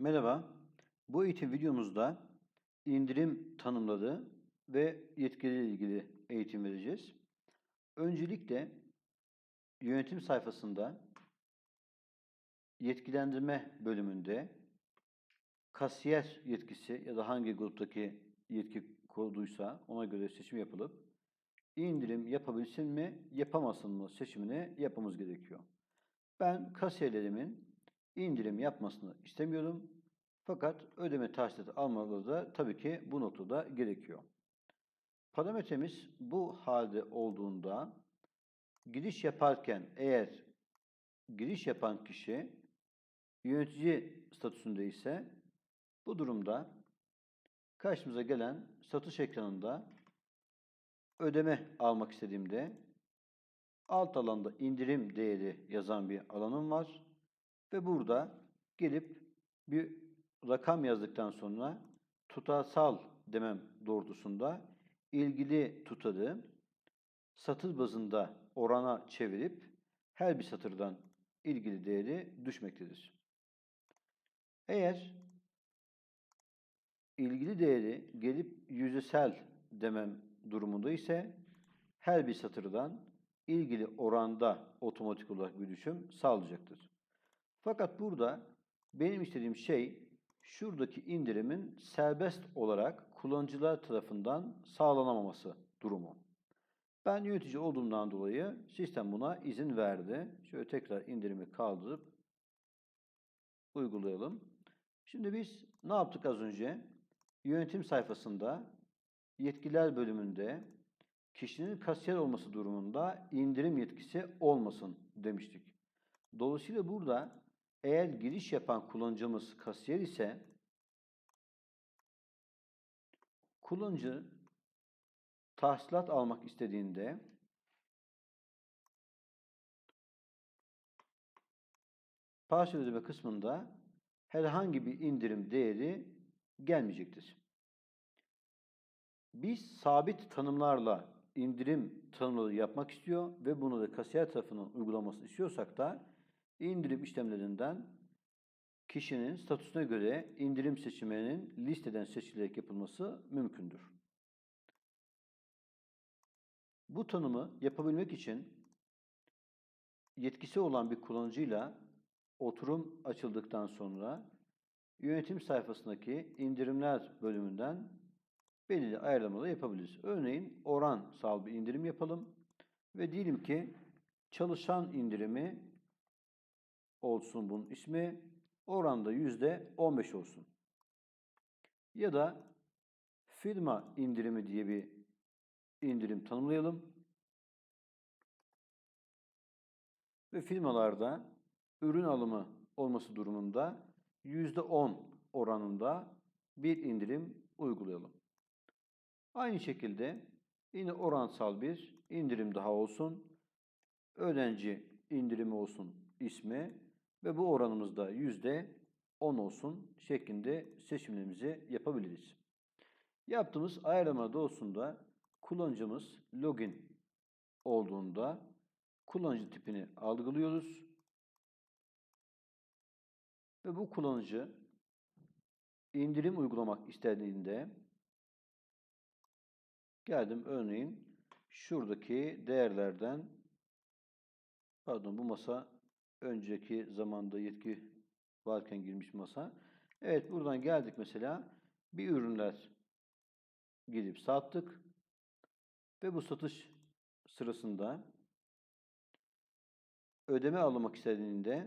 Merhaba. Bu eğitim videomuzda indirim tanımları ve yetkileriyle ilgili eğitim vereceğiz. Öncelikle yönetim sayfasında yetkilendirme bölümünde kasiyer yetkisi ya da hangi gruptaki yetki koduysa ona göre seçim yapılıp indirim yapabilsin mi, yapamasın mı seçimini yapmamız gerekiyor. Ben kasiyerlerimin indirim yapmasını istemiyorum. Fakat ödeme tahsilatı almaları da tabii ki bu noktada gerekiyor. Parametremiz bu halde olduğunda giriş yaparken eğer giriş yapan kişi yönetici statüsünde ise bu durumda karşımıza gelen satış ekranında ödeme almak istediğimde alt alanda indirim değeri yazan bir alanım var. Ve burada gelip bir rakam yazdıktan sonra tutarsal demem doğrultusunda ilgili tutarı satır bazında orana çevirip her bir satırdan ilgili değeri düşmektedir. Eğer ilgili değeri gelip yüzdesel demem durumunda ise her bir satırdan ilgili oranda otomatik olarak bir düşüm sağlayacaktır. Fakat burada benim istediğim şey şuradaki indirimin serbest olarak kullanıcılar tarafından sağlanamaması durumu. Ben yönetici olduğumdan dolayı sistem buna izin verdi. Şöyle tekrar indirimi kaldırıp uygulayalım. Şimdi biz ne yaptık az önce? Yönetim sayfasında yetkiler bölümünde kişinin kasiyer olması durumunda indirim yetkisi olmasın demiştik. Dolayısıyla burada eğer giriş yapan kullanıcımız kasiyer ise kullanıcı tahsilat almak istediğinde parça ödeme kısmında herhangi bir indirim değeri gelmeyecektir. Biz sabit tanımlarla indirim tanımları yapmak istiyor ve bunu da kasiyer tarafından uygulamasını istiyorsak da indirim işlemlerinden kişinin statüsüne göre indirim seçimlerinin listeden seçilerek yapılması mümkündür. Bu tanımı yapabilmek için yetkisi olan bir kullanıcıyla oturum açıldıktan sonra yönetim sayfasındaki indirimler bölümünden belirli ayarlamaları yapabiliriz. Örneğin oransal bir indirim yapalım ve diyelim ki çalışan indirimi olsun bunun ismi. Oranda yüzde 15 olsun. Ya da firma indirimi diye bir indirim tanımlayalım. Ve firmalarda ürün alımı olması durumunda yüzde 10 oranında bir indirim uygulayalım. Aynı şekilde yine oransal bir indirim daha olsun. Öğrenci indirimi olsun ismi ve bu oranımız da yüzde 10 olsun şeklinde seçimlerimizi yapabiliriz. Yaptığımız ayarlama doğrusunda kullanıcımız login olduğunda kullanıcı tipini algılıyoruz. Ve bu kullanıcı indirim uygulamak istediğinde geldim örneğin şuradaki değerlerden pardon bu masa önceki zamanda yetki varken girmiş masa. Evet buradan geldik mesela bir ürünler gidip sattık ve bu satış sırasında ödeme almak istediğinde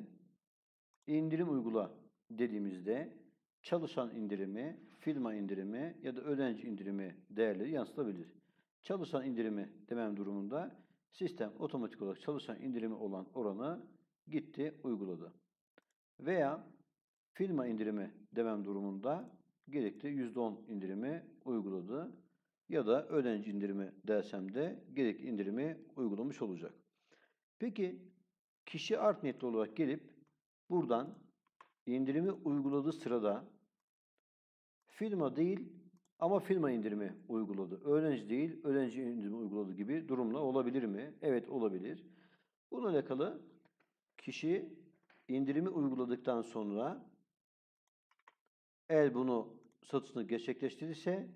indirim uygula dediğimizde çalışan indirimi, firma indirimi ya da öğrenci indirimi değerleri yansıtabilir. Çalışan indirimi demem durumunda sistem otomatik olarak çalışan indirimi olan oranı gitti uyguladı. Veya firma indirimi demem durumunda gerekli %10 indirimi uyguladı. Ya da öğrenci indirimi dersem de gerekli indirimi uygulamış olacak. Peki kişi art niyetli olarak gelip buradan indirimi uyguladığı sırada firma değil ama firma indirimi uyguladı. Öğrenci değil, öğrenci indirimi uyguladı gibi durumla olabilir mi? Evet olabilir. Bununla alakalı kişi indirimi uyguladıktan sonra Eğer bunu satışını gerçekleştirirse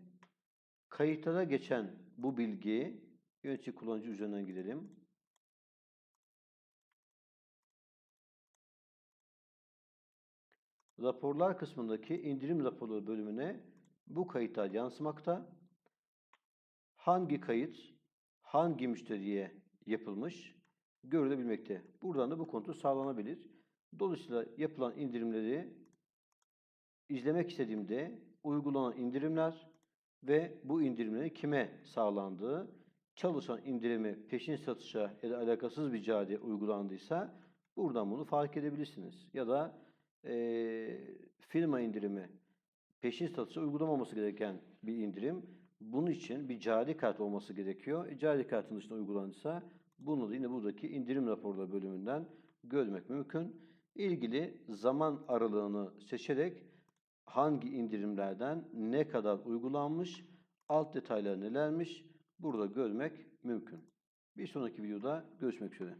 kayıtlara geçen bu bilgi yönetici kullanıcı üzerinden gidelim. Raporlar kısmındaki indirim raporları bölümüne bu kayıtlar yansımakta. Hangi kayıt hangi müşteriye yapılmış görülebilmekte. Buradan da bu kontrol sağlanabilir. Dolayısıyla yapılan indirimleri izlemek istediğimde uygulanan indirimler ve bu indirimlerin kime sağlandığı, çalışan indirimi peşin satışa ya da alakasız bir cihade uygulandıysa buradan bunu fark edebilirsiniz. Ya da eee, firma indirimi peşin satışa uygulamaması gereken bir indirim. Bunun için bir cari kart olması gerekiyor. E, cari kartın dışında uygulanırsa bunu da yine buradaki indirim raporları bölümünden görmek mümkün. İlgili zaman aralığını seçerek hangi indirimlerden ne kadar uygulanmış, alt detaylar nelermiş burada görmek mümkün. Bir sonraki videoda görüşmek üzere.